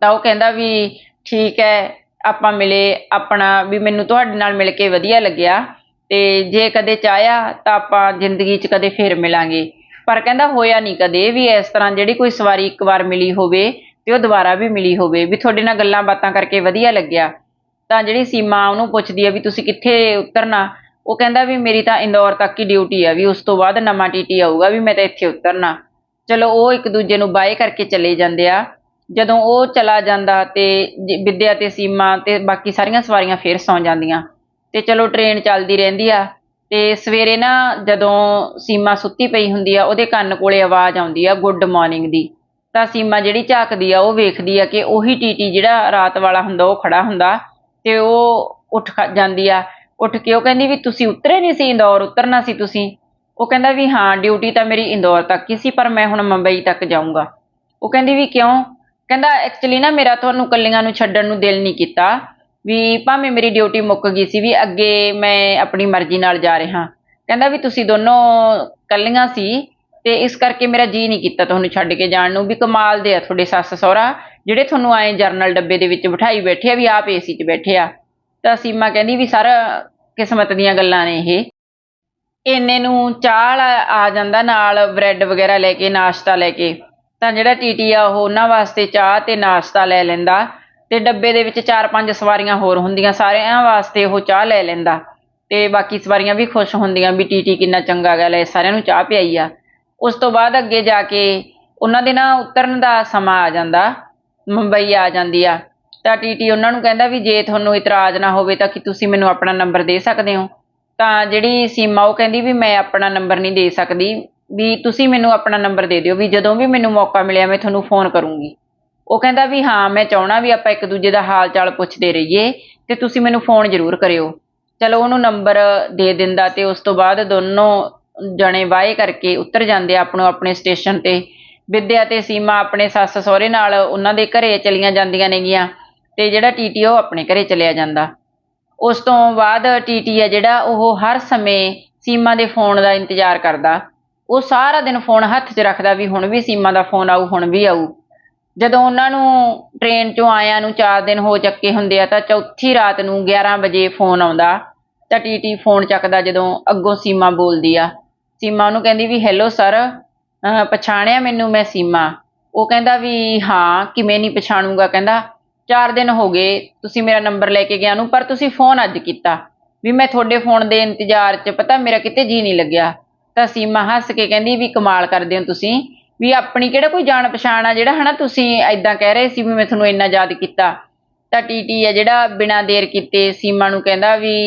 ਤਾਂ ਉਹ ਕਹਿੰਦਾ ਵੀ ਠੀਕ ਹੈ ਆਪਾਂ ਮਿਲੇ, ਆਪਣਾ ਵੀ ਮੈਨੂੰ ਤੁਹਾਡੇ ਨਾਲ ਮਿਲ ਕੇ ਵਧੀਆ ਲੱਗਿਆ। ਤੇ ਜੇ ਕਦੇ ਚਾਹਿਆ ਤਾਂ ਆਪਾਂ ਜ਼ਿੰਦਗੀ 'ਚ ਕਦੇ ਫੇਰ ਮਿਲਾਂਗੇ। ਪਰ ਕਹਿੰਦਾ ਹੋਇਆ ਨਹੀਂ ਕਦੇ ਵੀ ਇਸ ਤਰ੍ਹਾਂ ਜਿਹੜੀ ਕੋਈ ਸਵਾਰੀ ਇੱਕ ਵਾਰ ਮਿਲੀ ਹੋਵੇ ਤੇ ਉਹ ਦੁਬਾਰਾ ਵੀ ਮਿਲੀ ਹੋਵੇ, ਵੀ ਤੁਹਾਡੇ ਨਾਲ ਗੱਲਾਂ ਬਾਤਾਂ ਕਰਕੇ ਵਧੀਆ ਲੱਗਿਆ। ਤਾਂ ਜਿਹੜੀ ਸੀਮਾ ਉਹਨੂੰ ਪੁੱਛਦੀ ਆ ਵੀ ਤੁਸੀਂ ਕਿੱਥੇ ਉਤਰਨਾ? ਉਹ ਕਹਿੰਦਾ ਵੀ ਮੇਰੀ ਤਾਂ ਇੰਦੌਰ ਤੱਕ ਹੀ ਡਿਊਟੀ ਆ, ਵੀ ਉਸ ਤੋਂ ਬਾਅਦ ਨਵਾਂ ਟੀਟੀ ਆਊਗਾ, ਵੀ ਮੈਂ ਤਾਂ ਇੱਥੇ ਉਤਰਨਾ। ਚਲੋ ਉਹ ਇੱਕ ਦੂਜੇ ਨੂੰ ਬਾਏ ਕਰਕੇ ਚਲੇ ਜਾਂਦੇ ਆ। ਜਦੋਂ ਉਹ ਚਲਾ ਜਾਂਦਾ ਤੇ ਜ- ਵਿਦਿਆ ਤੇ ਸੀਮਾ ਤੇ ਬਾਕੀ ਸਾਰੀਆਂ ਸਵਾਰੀਆਂ ਫੇਰ ਸੌਂ ਜਾਂਦੀਆਂ। ਤੇ ਚਲੋ ਟ੍ਰੇਨ ਚੱਲਦੀ ਰਹਿੰਦੀ ਆ। ਤੇ ਸਵੇਰੇ ਨਾ ਜਦੋਂ ਸੀਮਾ ਸੁੱਤੀ ਪਈ ਹੁੰਦੀ ਆ, ਉਹਦੇ ਕੰਨ ਕੋਲੇ ਆਵਾਜ਼ ਆਉਂਦੀ ਆ ਗੁੱਡ ਮਾਰਨਿੰਗ ਦੀ। ਤਾਂ ਸੀਮਾ ਜਿਹੜੀ ਝਾਕਦੀ ਆ, ਉਹ ਵੇਖਦੀ ਆ ਕਿ ਉਹੀ ਟੀਟੀ ਜਿਹੜਾ ਰਾਤ ਵਾਲਾ ਹੁੰਦਾ, ਉਹ ਖੜਾ ਹੁੰਦਾ ਤੇ ਉਹ ਉੱਠ ਜਾਂਦੀ ਆ। ਉੱਠ ਕੇ ਉਹ ਕਹਿੰਦੀ ਵੀ ਤੁਸੀਂ ਉਤਰੇ ਨਹੀਂ ਸੀ ਇੰਦੌਰ, ਉਤਰਨਾ ਸੀ ਤੁਸੀਂ। ਉਹ ਕਹਿੰਦਾ ਵੀ ਹਾਂ, ਡਿਊਟੀ ਤਾਂ ਮੇਰੀ ਇੰਦੌਰ ਤੱਕ ਹੀ ਸੀ, ਪਰ ਮੈਂ ਹੁਣ ਮੁੰਬਈ ਤੱਕ ਜਾਊਂਗਾ। ਉਹ ਕਹਿੰਦੀ ਵੀ ਕਿਉਂ? ਕਹਿੰਦਾ ਐਕਚੁਅਲੀ ਨਾ ਮੇਰਾ ਤੁਹਾਨੂੰ ਕੱਲੀਆਂ ਨੂੰ ਛੱਡਣ ਨੂੰ ਦਿਲ ਨਹੀਂ ਕੀਤਾ ਵੀ ਭਾਵੇਂ ਮੇਰੀ ਡਿਊਟੀ ਮੁੱਕ ਗਈ ਸੀ ਵੀ ਅੱਗੇ ਮੈਂ ਆਪਣੀ ਮਰਜ਼ੀ ਨਾਲ ਜਾ ਰਿਹਾ। ਕਹਿੰਦਾ ਵੀ ਤੁਸੀਂ ਦੋਨੋਂ ਕੱਲੀਆਂ ਸੀ ਤੇ ਇਸ ਕਰਕੇ ਮੇਰਾ ਜੀ ਨਹੀਂ ਕੀਤਾ ਤੁਹਾਨੂੰ ਛੱਡ ਕੇ ਜਾਣ ਨੂੰ ਵੀ ਕਮਾਲ ਦੇ ਆ ਤੁਹਾਡੇ ਸੱਸ ਸਹੁਰਾ, ਜਿਹੜੇ ਤੁਹਾਨੂੰ ਆਏ ਜਰਨਲ ਡੱਬੇ ਦੇ ਵਿੱਚ ਬਿਠਾਈ ਬੈਠੇ ਆ, ਵੀ ਆਪ ਏਸੀ 'ਚ ਬੈਠੇ ਆ। ਤਾਂ ਸੀਮਾ ਕਹਿੰਦੀ ਵੀ ਸਾਰਾ ਕਿਸਮਤ ਦੀਆਂ ਗੱਲਾਂ ਨੇ ਇਹ। ਇੰਨੇ ਨੂੰ ਚਾਹ ਆ ਜਾਂਦਾ ਨਾਲ ਬ੍ਰੈਡ ਵਗੈਰਾ ਲੈ ਕੇ, ਨਾਸ਼ਤਾ ਲੈ ਕੇ। ਤਾਂ ਜਿਹੜਾ ਟੀਟੀ ਆ, ਉਹ ਉਹਨਾਂ ਵਾਸਤੇ ਚਾਹ ਤੇ ਨਾਸ਼ਤਾ ਲੈ ਲੈਂਦਾ। ਤੇ ਡੱਬੇ ਦੇ ਵਿੱਚ ਚਾਰ ਪੰਜ ਸਵਾਰੀਆਂ ਹੋਰ ਹੁੰਦੀਆਂ, ਸਾਰਿਆਂ ਵਾਸਤੇ ਉਹ ਚਾਹ ਲੈ ਲੈਂਦਾ। ਤੇ ਬਾਕੀ ਸਵਾਰੀਆਂ ਵੀ ਖੁਸ਼ ਹੁੰਦੀਆਂ ਵੀ ਟੀਟੀ ਕਿੰਨਾ ਚੰਗਾ ਗੱਲ ਹੈ, ਸਾਰਿਆਂ ਨੂੰ ਚਾਹ ਪਿਆਈ ਆ। ਉਸ ਤੋਂ ਬਾਅਦ ਅੱਗੇ ਜਾ ਕੇ ਉਹਨਾਂ ਦੇ ਨਾ ਉਤਰਨ ਦਾ ਸਮਾਂ ਆ ਜਾਂਦਾ, ਮੁੰਬਈ ਆ ਜਾਂਦੀ ਆ। ਤਾਂ ਟੀਟੀ ਉਹਨਾਂ ਨੂੰ ਕਹਿੰਦਾ ਵੀ ਜੇ ਤੁਹਾਨੂੰ ਇਤਰਾਜ਼ ਨਾ ਹੋਵੇ ਤਾਂ ਕਿ ਤੁਸੀਂ ਮੈਨੂੰ ਆਪਣਾ ਨੰਬਰ ਦੇ ਸਕਦੇ ਹੋ? ਤਾਂ ਜਿਹੜੀ ਸੀਮਾ ਉਹ ਕਹਿੰਦੀ ਵੀ ਮੈਂ ਆਪਣਾ ਨੰਬਰ ਨਹੀਂ ਦੇ ਸਕਦੀ, ਵੀ ਤੁਸੀਂ ਮੈਨੂੰ ਆਪਣਾ ਨੰਬਰ ਦੇ ਦਿਓ, ਵੀ ਜਦੋਂ ਵੀ ਮੈਨੂੰ ਮੌਕਾ ਮਿਲਿਆ ਮੈਂ ਤੁਹਾਨੂੰ ਫੋਨ ਕਰੂੰਗੀ। ਉਹ ਕਹਿੰਦਾ ਵੀ ਹਾਂ, ਮੈਂ ਚਾਹਣਾ ਵੀ ਆਪਾਂ ਇੱਕ ਦੂਜੇ ਦਾ ਹਾਲ ਚਾਲ ਪੁੱਛਦੇ ਰਹੀਏ ਤੇ ਤੁਸੀਂ ਮੈਨੂੰ ਫੋਨ ਜ਼ਰੂਰ ਕਰਿਓ। ਚਲੋ ਉਹਨੂੰ ਨੰਬਰ ਦੇ ਦਿੰਦਾ ਤੇ ਉਸ ਤੋਂ ਬਾਅਦ ਦੋਨੋਂ ਜਣੇ ਵਾਏ ਕਰਕੇ ਉਤਰ ਜਾਂਦੇ ਆ ਆਪਣੋ ਆਪਣੇ ਸਟੇਸ਼ਨ ਤੇ। ਵਿਦਿਆ ਤੇ ਸੀਮਾ ਆਪਣੇ ਸੱਸ ਸਹੁਰੇ ਨਾਲ ਉਹਨਾਂ ਦੇ ਘਰੇ ਚਲੀਆਂ ਜਾਂਦੀਆਂ ਨੇਗੀਆਂ ਤੇ ਜਿਹੜਾ ਟੀਟੀ ਉਹ ਆਪਣੇ ਘਰੇ ਚਲਿਆ ਜਾਂਦਾ। ਉਸ ਤੋਂ ਬਾਅਦ ਟੀਟੀ ਆ ਜਿਹੜਾ ਉਹ ਹਰ ਸਮੇਂ ਸੀਮਾ ਦੇ ਫੋਨ ਦਾ ਇੰਤਜ਼ਾਰ ਕਰਦਾ। ਉਹ ਸਾਰਾ ਦਿਨ ਫੋਨ ਹੱਥ 'ਚ ਰੱਖਦਾ ਵੀ ਹੁਣ ਵੀ ਸੀਮਾ ਦਾ ਫੋਨ ਆਊ, ਹੁਣ ਵੀ ਆਊ। ਜਦੋਂ ਉਹਨਾਂ ਨੂੰ ਟ੍ਰੇਨ 'ਚੋਂ ਆਇਆਂ ਨੂੰ 4 ਦਿਨ ਹੋ ਚੱਕੇ ਹੁੰਦੇ ਆ ਤਾਂ ਚੌਥੀ ਰਾਤ ਨੂੰ 11 ਵਜੇ ਫੋਨ ਆਉਂਦਾ। ਤਾਂ ਟੀਟੀ ਫੋਨ ਚੱਕਦਾ ਜਦੋਂ ਅੱਗੋਂ ਸੀਮਾ ਬੋਲਦੀ ਆ। ਸੀਮਾ ਉਹਨੂੰ ਕਹਿੰਦੀ ਵੀ ਹੈਲੋ ਸਰ ਪਛਾਣਿਆ ਮੈਨੂੰ ਮੈਂ ਸੀਮਾ? ਉਹ ਕਹਿੰਦਾ ਵੀ, ਹਾਂ, ਕਿਵੇਂ ਨਹੀਂ ਪਛਾਣੂਗਾ? ਕਹਿੰਦਾ 4 ਦਿਨ ਹੋ ਗਏ, ਤੁਸੀਂ ਮੇਰਾ ਨੰਬਰ ਲੈ ਕੇ ਗਿਆ ਨੂੰ, ਪਰ ਤੁਸੀਂ ਫੋਨ ਅੱਜ ਕੀਤਾ। ਵੀ ਮੈਂ ਤੁਹਾਡੇ ਫੋਨ ਦੇ ਇੰਤਜ਼ਾਰ 'ਚ, ਪਤਾ ਮੇਰਾ ਕਿਤੇ ਜੀ ਨਹੀਂ ਲੱਗਿਆ। ਤਾਂ ਸੀਮਾ ਹੱਸ ਕੇ ਕਹਿੰਦੀ ਵੀ, ਕਮਾਲ ਕਰਦੇ ਹੋ ਤੁਸੀਂ। ਵੀ ਆਪਣੀ ਕਿਹੜਾ ਕੋਈ ਜਾਣ ਪਛਾਣ ਆ ਜਿਹੜਾ, ਹਨਾ, ਤੁਸੀਂ ਐਦਾਂ ਕਹਿ ਰਹੇ ਸੀ ਵੀ ਮੈਂ ਤੁਹਾਨੂੰ ਇੰਨਾ ਯਾਦ ਕੀਤਾ? ਤਾਂ ਟੀਟੀ ਆ ਜਿਹੜਾ ਬਿਨਾਂ ਦੇਰ ਕੀਤੇ ਸੀਮਾ ਨੂੰ ਕਹਿੰਦਾ ਵੀ,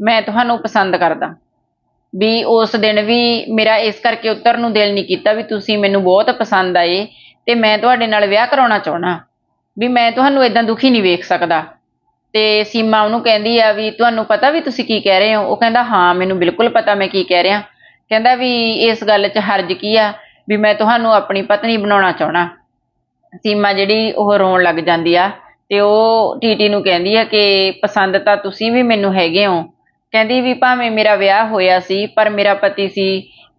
ਮੈਂ ਤੁਹਾਨੂੰ ਪਸੰਦ ਕਰਦਾ। ਵੀ ਉਸ ਦਿਨ ਵੀ ਮੇਰਾ ਇਸ ਕਰਕੇ ਉੱਤਰ ਨੂੰ ਦਿਲ ਨਹੀਂ ਕੀਤਾ ਵੀ ਤੁਸੀਂ ਮੈਨੂੰ ਬਹੁਤ ਪਸੰਦ ਆਏ ਤੇ ਮੈਂ ਤੁਹਾਡੇ ਨਾਲ ਵਿਆਹ ਕਰਾਉਣਾ ਚਾਹਣਾ ਵੀ ਮੈਂ ਤੁਹਾਨੂੰ ਇਦਾਂ ਦੁਖੀ ਨਹੀਂ ਵੇਖ ਸਕਦਾ। ਤੇ ਸੀਮਾ ਉਹਨੂੰ ਕਹਿੰਦੀ ਆ ਵੀ ਤੁਹਾਨੂੰ ਪਤਾ ਵੀ ਤੁਸੀਂ ਕੀ ਕਹਿ ਰਹੇ ਹੋ? ਉਹ ਕਹਿੰਦਾ, ਹਾਂ, ਮੈਨੂੰ ਬਿਲਕੁਲ ਪਤਾ ਮੈਂ ਕੀ ਕਹਿ ਰਿਹਾ। ਕਹਿੰਦਾ ਵੀ ਇਸ ਗੱਲ 'ਚ ਹਰਜ ਕੀ ਆ? ਵੀ ਮੈਂ ਤੁਹਾਨੂੰ ਆਪਣੀ ਪਤਨੀ ਬਣਾਉਣਾ ਚਾਹਣਾ ਸੀਮਾ ਜਿਹੜੀ ਉਹ ਰੋਣ ਲੱਗ ਜਾਂਦੀ ਆ ਤੇ ਉਹ ਟੀਟੀ ਨੂੰ ਕਹਿੰਦੀ ਆ ਕਿ ਪਸੰਦ ਤਾਂ ਤੁਸੀਂ ਵੀ ਮੈਨੂੰ ਹੈਗੇ ਹੋ। ਕਹਿੰਦੀ ਵੀ ਭਾਵੇਂ ਮੇਰਾ ਵਿਆਹ ਹੋਇਆ ਸੀ, ਪਰ ਮੇਰਾ ਪਤੀ ਸੀ,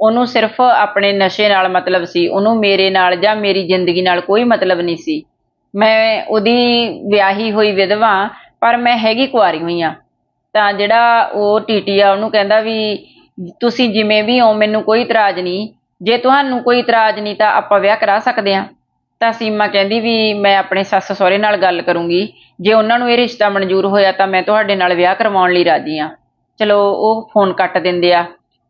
ਉਹਨੂੰ ਸਿਰਫ ਆਪਣੇ ਨਸ਼ੇ ਨਾਲ ਮਤਲਬ ਸੀ, ਉਹਨੂੰ ਮੇਰੇ ਨਾਲ ਜਾਂ ਮੇਰੀ ਜ਼ਿੰਦਗੀ ਨਾਲ ਕੋਈ ਮਤਲਬ ਨਹੀਂ ਸੀ। ਮੈਂ ਉਹਦੀ ਵਿਆਹੀ ਹੋਈ ਵਿਧਵਾ, ਪਰ ਮੈਂ ਹੈਗੀ ਕੁਆਰੀ ਹੋਈ ਆ ਤਾਂ ਜਿਹੜਾ ਉਹ ਟੀਟੀ ਆ, ਉਹਨੂੰ ਕਹਿੰਦਾ ਵੀ ਤੁਸੀਂ ਜਿਵੇਂ ਵੀ ਹੋ, ਮੈਨੂੰ ਕੋਈ ਇਤਰਾਜ਼ ਨਹੀਂ। ਜੇ ਤੁਹਾਨੂੰ ਕੋਈ ਇਤਰਾਜ਼ ਨਹੀਂ, ਤਾਂ ਆਪਾਂ ਵਿਆਹ ਕਰਾ ਸਕਦੇ ਆ ਤਾਂ ਸੀਮਾ ਕਹਿੰਦੀ ਵੀ ਮੈਂ ਆਪਣੇ ਸੱਸ ਸਹੁਰੇ ਨਾਲ ਗੱਲ ਕਰੂੰਗੀ। ਜੇ ਉਹਨਾਂ ਨੂੰ ਇਹ ਰਿਸ਼ਤਾ ਮਨਜ਼ੂਰ ਹੋਇਆ, ਤਾਂ ਮੈਂ ਤੁਹਾਡੇ ਨਾਲ ਵਿਆਹ ਕਰਵਾਉਣ ਲਈ ਰਾਜੀ ਆ ਚਲੋ ਉਹ ਫੋਨ ਕੱਟ ਦਿੰਦੇ ਆ।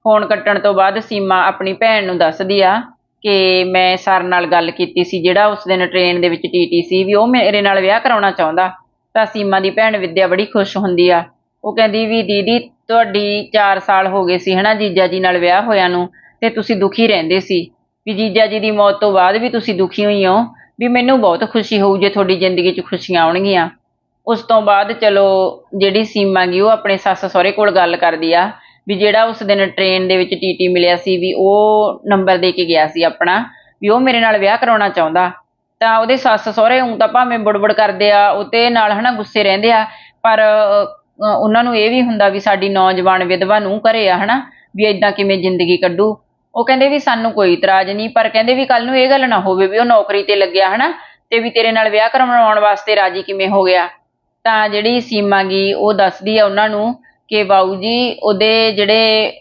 ਫੋਨ ਕੱਟਣ ਤੋਂ ਬਾਅਦ ਸੀਮਾ ਆਪਣੀ ਭੈਣ ਨੂੰ ਦੱਸਦੀ ਆ ਕਿ ਮੈਂ ਸਰ ਨਾਲ ਗੱਲ ਕੀਤੀ ਸੀ, ਜਿਹੜਾ ਉਸ ਦਿਨ ਟ੍ਰੇਨ ਦੇ ਵਿੱਚ ਟੀਟੀ ਸੀ ਵੀ ਉਹ ਮੇਰੇ ਨਾਲ ਵਿਆਹ ਕਰਾਉਣਾ ਚਾਹੁੰਦਾ। ਤਾਂ ਸੀਮਾ ਦੀ ਭੈਣ ਵਿਦਿਆ ਬੜੀ ਖੁਸ਼ ਹੁੰਦੀ ਆ। ਉਹ ਕਹਿੰਦੀ ਵੀ ਦੀਦੀ, ਤੁਹਾਡੀ 4 ਸਾਲ ਹੋ ਗਏ ਸੀ ਹਨਾ ਜੀਜਾ ਜੀ ਨਾਲ ਵਿਆਹ ਹੋਇਆ ਨੂੰ ਤੇ ਤੁਸੀਂ ਦੁਖੀ ਰਹਿੰਦੇ ਸੀ। ਵੀ ਜੀਜਾ ਜੀ ਦੀ ਮੌਤ ਤੋਂ ਬਾਅਦ ਵੀ ਤੁਸੀਂ ਦੁਖੀ ਹੋਈ ਹੋ, ਵੀ ਮੈਨੂੰ ਬਹੁਤ ਖੁਸ਼ੀ ਹੋਊ ਜੇ ਤੁਹਾਡੀ ਜ਼ਿੰਦਗੀ 'ਚ ਖੁਸ਼ੀਆਂ ਆਉਣਗੀਆਂ। ਉਸ ਤੋਂ ਬਾਅਦ ਚਲੋ ਜਿਹੜੀ ਸੀਮਾ ਗੀ ਉਹ ਆਪਣੇ ਸੱਸ ਸਹੁਰੇ ਕੋਲ ਗੱਲ ਕਰਦੀ ਆ, ਵੀ ਜਿਹੜਾ ਉਸ ਦਿਨ ਟ੍ਰੇਨ ਦੇ ਵਿੱਚ ਟੀਟੀ ਮਿਲਿਆ ਸੀ ਵੀ ਉਹ ਨੰਬਰ ਦੇ ਕੇ ਗਿਆ ਸੀ ਆਪਣਾ, ਵੀ ਉਹ ਮੇਰੇ ਨਾਲ ਵਿਆਹ ਕਰਾਉਣਾ ਚਾਹੁੰਦਾ। ਤਾਂ ਉਹਦੇ ਸੱਸ ਸਹੁਰੇ ਉਂ ਤਾਂ ਭਾਵੇਂ ਬੁੜਬੁੜ ਕਰਦੇ ਆ, ਉਹ ਤੇ ਨਾਲ ਹਨਾ ਗੁੱਸੇ ਰਹਿੰਦੇ ਆ, ਪਰ ਉਹਨਾਂ ਨੂੰ ਇਹ ਵੀ ਹੁੰਦਾ ਵੀ ਸਾਡੀ ਨੌਜਵਾਨ ਵਿਧਵਾ ਨੂੰ ਘਰੇ ਆ ਹਨਾ, ਵੀ ਇਦਾਂ ਕਿਵੇਂ ਜ਼ਿੰਦਗੀ ਕੱਢੂ। ਉਹ ਕਹਿੰਦੇ ਵੀ ਸਾਨੂੰ ਕੋਈ ਇਤਰਾਜ਼ ਨਹੀਂ, ਪਰ ਕਹਿੰਦੇ ਵੀ ਕੱਲ ਨੂੰ ਇਹ ਗੱਲ ਨਾ ਹੋਵੇ ਵੀ ਉਹ ਨੌਕਰੀ ਤੇ ਲੱਗਿਆ ਹਨਾ, ਤੇ ਵੀ ਤੇਰੇ ਨਾਲ ਵਿਆਹ ਕਰਵਾਉਣ ਵਾਸਤੇ ਰਾਜੀ ਕਿਵੇਂ ਹੋ ਗਿਆ। ਤਾਂ ਜਿਹੜੀ ਸੀਮਾ ਗੀ, ਉਹ ਦੱਸਦੀ ਆ ਉਹਨਾਂ ਨੂੰ ਕਿ ਬਾਊ ਜੀ, ਉਹਦੇ ਜਿਹੜੇ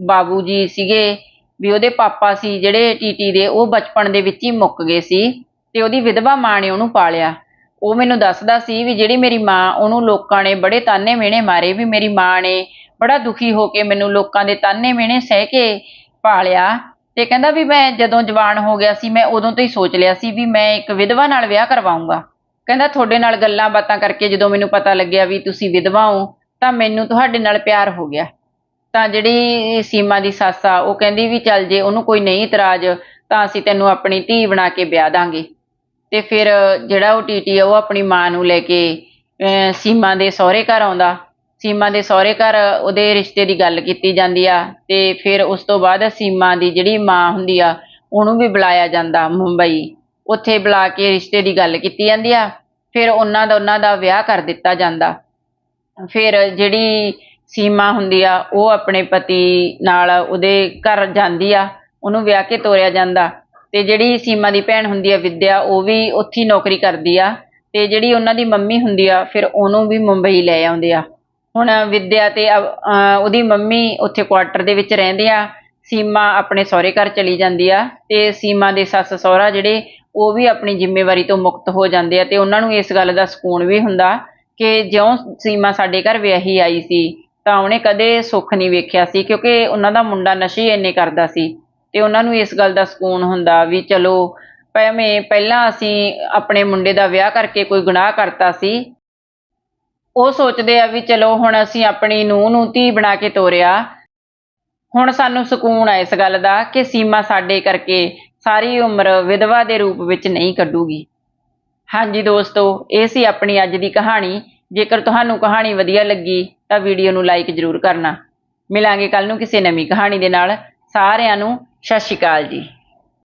ਬਾਬੂ ਜੀ ਸੀਗੇ, ਵੀ ਉਹਦੇ ਪਾਪਾ ਸੀ, ਜਿਹੜੇ ਟੀਟੀ ਦੇ, ਉਹ ਬਚਪਨ ਦੇ ਵਿੱਚ ਹੀ ਮੁੱਕ ਗਏ ਸੀ ਤੇ ਉਹਦੀ ਵਿਧਵਾ ਮਾਂ ਨੇ ਉਹਨੂੰ ਪਾਲਿਆ। ਉਹ ਮੈਨੂੰ ਦੱਸਦਾ ਸੀ ਵੀ ਜਿਹੜੀ ਮੇਰੀ ਮਾਂ, ਉਹਨੂੰ ਲੋਕਾਂ ਨੇ ਬੜੇ ਤਾਨੇ ਮਿਹਣੇ ਮਾਰੇ, ਵੀ ਮੇਰੀ ਮਾਂ ਨੇ ਬੜਾ ਦੁਖੀ ਹੋ ਕੇ ਮੈਨੂੰ ਲੋਕਾਂ ਦੇ ਤਾਨੇ ਮਿਹਣੇ ਸਹਿ ਕੇ ਪਾਲਿਆ ਤੇ ਕਹਿੰਦਾ ਵੀ ਮੈਂ ਜਦੋਂ ਜਵਾਨ ਹੋ ਗਿਆ ਸੀ, ਮੈਂ ਉਦੋਂ ਤੋਂ ਹੀ ਸੋਚ ਲਿਆ ਸੀ ਵੀ ਮੈਂ ਇੱਕ ਵਿਧਵਾ ਨਾਲ ਵਿਆਹ ਕਰਵਾਉਂਗਾ ਕਹਿੰਦਾ ਤੁਹਾਡੇ ਨਾਲ ਗੱਲਾਂ ਬਾਤਾਂ ਕਰਕੇ ਜਦੋਂ ਮੈਨੂੰ ਪਤਾ ਲੱਗਿਆ ਵੀ ਤੁਸੀਂ ਵਿਧਵਾ ਹੋ, ਤਾਂ ਮੈਨੂੰ ਤੁਹਾਡੇ ਨਾਲ ਪਿਆਰ ਹੋ ਗਿਆ। ਤਾਂ ਜਿਹੜੀ ਸੀਮਾ ਦੀ ਸੱਸ ਆ, ਉਹ ਕਹਿੰਦੀ ਵੀ ਚੱਲ ਜੇ ਉਹਨੂੰ ਕੋਈ ਨਹੀਂ ਇਤਰਾਜ਼, ਤਾਂ ਅਸੀਂ ਤੈਨੂੰ ਆਪਣੀ ਧੀ ਬਣਾ ਕੇ ਵਿਆਹ ਦਾਂਗੇ। ਤੇ ਫਿਰ ਜਿਹੜਾ ਉਹ ਟੀਟੀ ਆ, ਉਹ ਆਪਣੀ ਮਾਂ ਨੂੰ ਲੈ ਕੇ, ਅਹ ਸੀਮਾ ਦੇ ਸਹੁਰੇ ਘਰ ਆਉਂਦਾ। ਸੀਮਾ ਦੇ ਸਹੁਰੇ ਘਰ ਉਹਦੇ ਰਿਸ਼ਤੇ ਦੀ ਗੱਲ ਕੀਤੀ ਜਾਂਦੀ ਆ, ਤੇ ਫਿਰ ਉਸ ਤੋਂ ਬਾਅਦ ਸੀਮਾ ਦੀ ਜਿਹੜੀ ਮਾਂ ਹੁੰਦੀ ਆ, ਉਹਨੂੰ ਵੀ ਬੁਲਾਇਆ ਜਾਂਦਾ ਮੁੰਬਈ। ਉੱਥੇ ਬੁਲਾ ਕੇ ਰਿਸ਼ਤੇ ਦੀ ਗੱਲ ਕੀਤੀ ਜਾਂਦੀ ਆ, ਫਿਰ ਉਹਨਾਂ ਦਾ ਉਹਨਾਂ ਦਾ ਵਿਆਹ ਕਰ ਦਿੱਤਾ ਜਾਂਦਾ। ਫਿਰ ਜਿਹੜੀ ਸੀਮਾ ਹੁੰਦੀ ਆ, ਉਹ ਆਪਣੇ ਪਤੀ ਨਾਲ ਉਹਦੇ ਘਰ ਜਾਂਦੀ ਆ, ਉਹਨੂੰ ਵਿਆਹ ਕੇ ਤੋਰਿਆ ਜਾਂਦਾ। ਤੇ ਜਿਹੜੀ ਸੀਮਾ ਦੀ ਭੈਣ ਹੁੰਦੀ ਆ, ਵਿਦਿਆ, ਉਹ ਵੀ ਉੱਥੇ ਨੌਕਰੀ ਕਰਦੀ ਆ। ਤੇ ਜਿਹੜੀ ਉਹਨਾਂ ਦੀ ਮੰਮੀ ਹੁੰਦੀ ਆ, ਫਿਰ ਉਹਨੂੰ ਵੀ ਮੁੰਬਈ ਲੈ ਆਉਂਦੇ ਆ। ਹੁਣ ਵਿਦਿਆ ਤੇ ਉਹਦੀ ਮੰਮੀ ਉੱਥੇ ਕੁਆਟਰ ਦੇ ਵਿੱਚ ਰਹਿੰਦੇ ਆ। ਸੀਮਾ ਆਪਣੇ ਸਹੁਰੇ ਘਰ ਚਲੀ ਜਾਂਦੀ ਆ। ਤੇ ਸੀਮਾ ਦੇ ਸੱਸ ਸਹੁਰਾ ਜਿਹੜੇ ਉਹ ਵੀ ਆਪਣੀ ਜ਼ਿੰਮੇਵਾਰੀ ਤੋਂ ਮੁਕਤ ਹੋ ਜਾਂਦੇ ਆ ਤੇ ਉਹਨਾਂ ਨੂੰ ਇਸ ਗੱਲ ਦਾ ਸਕੂਨ ਵੀ ਹੁੰਦਾ ਕਿ ਜਿਉਂ ਸੀਮਾ ਸਾਡੇ ਘਰ ਵਿਆਹੀ ਆਈ ਸੀ, ਤਾਂ ਉਹਨੇ ਕਦੇ ਸੁੱਖ ਨਹੀਂ ਵੇਖਿਆ ਸੀ ਕਿਉਂਕਿ ਉਹਨਾਂ ਦਾ ਮੁੰਡਾ ਨਸ਼ੇ ਇੰਨੇ ਕਰਦਾ ਸੀ ਤੇ ਉਹਨਾਂ ਨੂੰ ਇਸ ਗੱਲ ਦਾ ਸਕੂਨ ਹੁੰਦਾ ਵੀ ਚਲੋ ਭਾਵੇਂ ਪਹਿਲਾਂ ਅਸੀਂ ਆਪਣੇ ਮੁੰਡੇ ਦਾ ਵਿਆਹ ਕਰਕੇ ਕੋਈ ਗੁਨਾਹ ਕਰਤਾ ਸੀ। ਉਹ ਸੋਚਦੇ ਆ ਵੀ ਚਲੋ ਹੁਣ ਅਸੀਂ ਆਪਣੀ ਨੂੰਹ ਨੂੰ ਧੀ ਬਣਾ ਕੇ ਤੋਰਿਆ। ਹੁਣ ਸਾਨੂੰ ਸਕੂਨ ਆ ਇਸ ਗੱਲ ਦਾ ਕਿ ਸੀਮਾ ਸਾਡੇ ਕਰਕੇ ਸਾਰੀ ਉਮਰ ਵਿਧਵਾ ਦੇ ਰੂਪ ਵਿੱਚ ਨਹੀਂ ਕੱਢੂਗੀ। ਹਾਂਜੀ ਦੋਸਤੋ, ਇਹ ਸੀ ਆਪਣੀ ਅੱਜ ਦੀ ਕਹਾਣੀ। ਜੇਕਰ ਤੁਹਾਨੂੰ ਕਹਾਣੀ ਵਧੀਆ ਲੱਗੀ, ਤਾਂ ਵੀਡੀਓ ਨੂੰ ਲਾਈਕ ਜ਼ਰੂਰ ਕਰਨਾ। ਮਿਲਾਂਗੇ ਕੱਲ ਨੂੰ ਕਿਸੇ ਨਵੀਂ ਕਹਾਣੀ ਦੇ ਨਾਲ। ਸਾਰਿਆਂ ਨੂੰ ਸਤਿ ਸ਼੍ਰੀ ਅਕਾਲ ਜੀ।